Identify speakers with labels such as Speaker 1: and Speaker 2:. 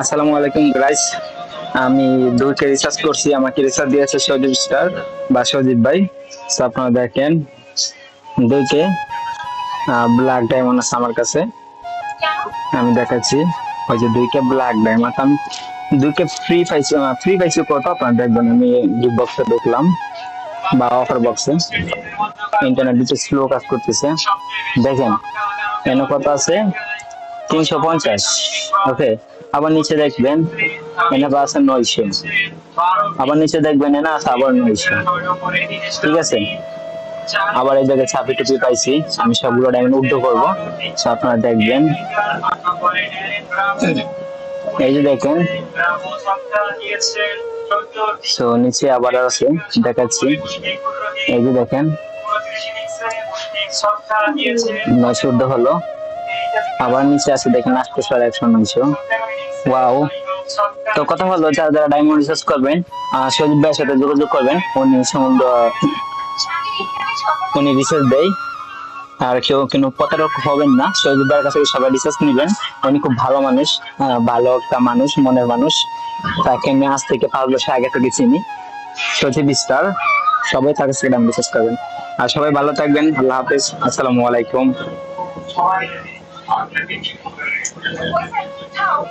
Speaker 1: আসসালামু আলাইকুম গাইস আমি দুইকে রিসার্চ করছি, আমাকে রিসার্চ দিয়েছে সজীব স্টার বা সজীব ভাই। তো আপনারা দেখেন, দুইকে ব্ল্যাক ডায়মন্ড আছে আমার কাছে। আমি দেখাচ্ছি, ওই যে দুইকে ব্ল্যাক ডায়মন্ড আমি দুইকে ফ্রি পাইছি ফ্রি পাইছি কত আপনারা দেখবেন, আমি গিফট বক্সে ঢুকলাম বা অফার বক্সে ইন্টারনেট দিতে স্লো কাজ করতেছে। দেখেন, এনে কত আছে? তিনশো পঞ্চাশ। ওকে আবার নিচে দেখবেন, এনে আছে নয়শো। আবার নিচে দেখবেন, এনে আছে আবার নয়শো। ঠিক আছে? আবার এই জায়গায় ছাপি টুপি পাইছি, আমি সবগুলো ডায়মন্ড উদ্ধ করব। আপনারা দেখবেন। এই যে দেখেন। তো নিচে আবার আছে, দেখাচ্ছি। এই যে দেখেন। নয়শো উদ্ধ হলো। আবার নিচে আছে দেখেন আটশো সাড়ে একশো নয়শো ওয়াও তো কথা হলো, যারা যারা ডায়মন্ড রিসার্চ করবেন সজীব ভাইয়ের সাথে যোগাযোগ করবেন, উনি উনি রিসার্চ দেয়। আর কেউ কিন্তু প্রতারক হবেন না, সজীব ভাইয়ের কাছে সবাই রিসার্চ নেবেন। উনি খুব ভালো মানুষ ভালো একটা মানুষ, মনের মানুষ। তাকে আমি আজ থেকে পাঁচ বছর আগে থেকে চিনি। সজীব স্টার সবাই তার কাছে রিসার্চ করবেন। আর সবাই ভালো থাকবেন, আল্লাহ হাফেজ, আসসালামু আলাইকুম। 我在演唱。